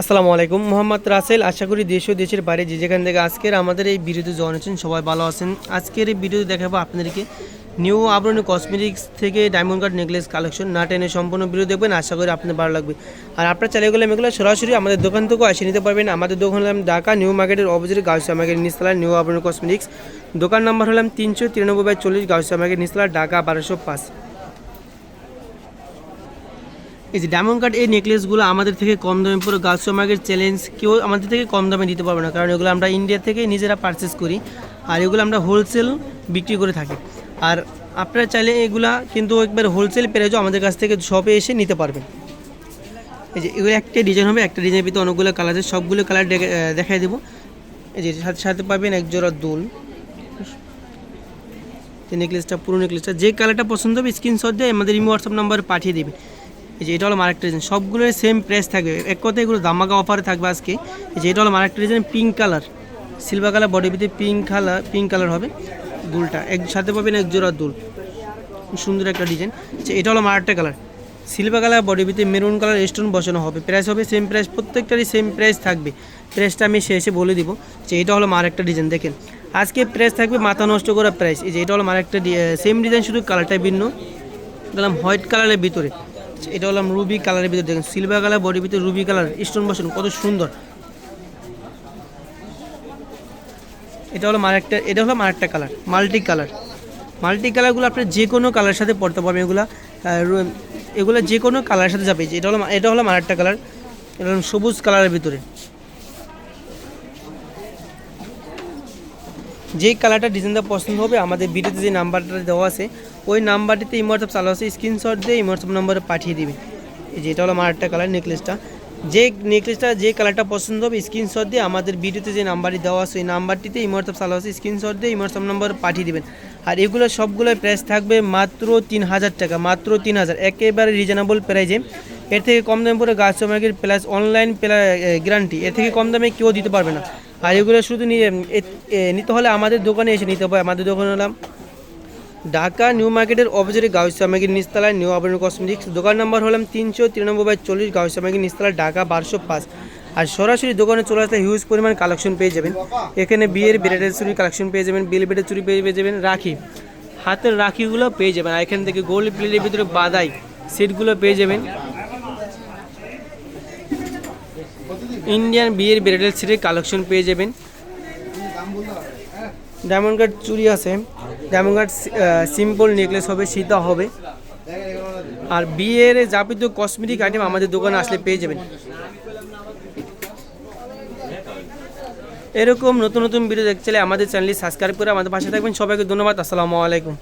আসসালামু আলাইকুম, মোহাম্মদ রাসেল। আশা করি দেশ ও দেশের বাইরে যে যেখান থেকে আজকের আমাদের এই ভিডিওতে আছেন সবাই ভালো আছেন। আজকের এই ভিডিওতে দেখাবো আপনাদেরকে নিউ আবরণী কসমেটিক্স থেকে ডায়মন্ড কার্ড নেকলেস কালেকশন না টেনে সম্পূর্ণ ভিডিও দেখবেন, আশা করি আপনাদের ভালো লাগবে। আর আপনার চালিয়ে গেলে এগুলো সরাসরি আমাদের দোকান থেকেও আসে নিতে পারবেন। আমাদের দোকান হলাম ঢাকা নিউ মার্কেটের opposite Gausia market Nistola new Aboroni cosmetics দোকান নাম্বার হলাম তিনশো তিরানব্বই বাই চল্লিশ গাউসিয়া মার্কেট নিস্তলা ঢাকা বারোশো পাঁচ। এই যে ডায়মন্ড কার্ড এই নেকলেসগুলো আমাদের থেকে কম দামে পুরো গার্লস মার্কেট চ্যালেঞ্জ কেউ আমাদের থেকে কম দামে দিতে পারবে না, কারণ এগুলো আমরা ইন্ডিয়া থেকে নিজেরা পারচেস করি আর এগুলো আমরা হোলসেল বিক্রি করে থাকি। আর আপনারা চাইলে এগুলা কিন্তু একবার হোলসেল প্রাইজও আমাদের কাছ থেকে শপে এসে নিতে পারবেন। এই যে এগুলো একটা ডিজাইন হবে, একটা ডিজাইনের ভিতরে অনেকগুলো কালার আছে, সবগুলো কালার দেখাই দেবো। এই যে সাথে সাথে পাবেন এক জোড়া দুল। নেকলেসটা পুরো নেকলেসটা যে কালারটা পছন্দ হবে স্ক্রিনশট দিয়ে আমাদের হোয়াটসঅ্যাপ নাম্বারে পাঠিয়ে দেবে এই যে এটা হলো মার্কেট ডিজাইন সবগুলোর সেম প্রাইস থাকবে। এক কথায় এগুলো দামাকা অফারে থাকবে আজকে। এই যে এটা হলো market design pink colour silver colour body ভিতরে পিঙ্ক কালার পিঙ্ক কালার হবে দুলটা। এক সাথে পাবেন এক জোড়া দুল। সুন্দর একটা ডিজাইন যে এটা হলো মার্কটা কালার সিলভার কালার বডি ভিতরে মেরুন কালার স্টোন বসানো হবে। প্রাইস হবে সেম প্রাইস প্রত্যেকটারই সেম প্রাইস থাকবে। প্রাইসটা আমি শেষে বলে দিব। যে এটা হলো মার একটা ডিজাইন দেখেন। আজকে প্রাইস থাকবে মাথা নষ্ট করা প্রাইস এই যে এটা হলো মার একটা সেম ডিজাইন শুধু কালারটা ভিন্ন। গেলাম হোয়াইট কালারের ভিতরে। এটা হলাম রুবি কালারের ভিতরে দেখেন সিলভার কালার বডির ভিতরে রুবি কালার স্টোন বসানো, কত সুন্দর। এটা হলো মারেকটা এটা হলো মারেকটা কালার মাল্টি কালার মাল্টি কালারগুলো আপনি যে কোনো কালারের সাথে পড়তে পারবেন, এগুলা এগুলো যে কোনো কালারের সাথে যাবে, এটা হলো এটা হলো মারেকটা কালার এটা হলো সবুজ কালারের ভিতরে। যেই কালারটা ডিজাইনটা পছন্দ হবে, আমাদের ভিডিওতে যে নাম্বারটা দেওয়া আছে, ওই নাম্বারটিতে ইমোয়াটসঅ্যাপ চালু আছে স্ক্রিনশট দিয়ে ইমোয়াটসঅ্যাপ নাম্বারে পাঠিয়ে দিবে। এই যে এটা হলো আমার একটা কালার নেকলেসটা যে নেকলেসটা যে কালারটা পছন্দ হবে স্ক্রিনশট দিয়ে আমাদের ভিডিওতে যে নাম্বারটি দেওয়া আছে, ওই নাম্বারটিতে ইমোয়াটসঅ্যাপ চালু আছে স্ক্রিনশট দিয়ে ইমোয়াটসঅ্যাপ নাম্বারে পাঠিয়ে দিবেন। আর এগুলো সবগুলোর প্রাইস থাকবে মাত্র তিন হাজার টাকা, মাত্র তিন হাজার। একেবারে রিজনেবল প্রাইজে এর থেকে কম দামে পরে গাছ মার্কেট প্লাস অনলাইন গ্যারান্টি এর থেকে কম দামে কেউ দিতে পারবে না। আর এগুলো শুধু নিয়ে নিতে হলে আমাদের দোকানে এসে নিতে হবে। আমাদের দোকান হলাম ঢাকা নিউ মার্কেটের অপোজিটে গাউসিয়া মার্কেট নিস্তালায় নিউ আবরণ কসমেটিক্স। দোকান নাম্বার হলাম তিনশো তিরানব্বই বাই চল্লিশ গাউসিয়া মার্কেট নিস্তালা ঢাকা বারোশো পাঁচ। আর সরাসরি দোকানে চলে আসলে হিউজ পরিমাণ কালেকশন পেয়ে যাবেন। এখানে বিয়ের বেড়েটের চুরি কালেকশন পেয়ে যাবেন বিল বেডের চুরি পেয়ে পেয়ে যাবেন, রাখি। হাতের রাখিগুলো পেয়ে যাবেন। আর এখান থেকে গোল্ড প্লেটের ভিতরে বাদাই সেটগুলো পেয়ে যাবেন। ইন্ডিয়ান বিয়ের বেড়েটের সেটের কালেকশন পেয়ে যাবেন। ডায়মন্ড কার্ড চুরি আছে। ডায়মন্ড কার্ড সিম্পল নেকলেস হবে, সীতা হবে। আর বিয়ের যাবতীয় কসমেটিক আইটেম আমাদের দোকানে আসলে পেয়ে যাবেন। এরকম নতুন নতুন ভিডিও দেখতে চাইলে আমাদের চ্যানেলটি সাবস্ক্রাইব করে আমাদের পাশে থাকবেন। সবাইকে ধন্যবাদ। আসসালামু আলাইকুম।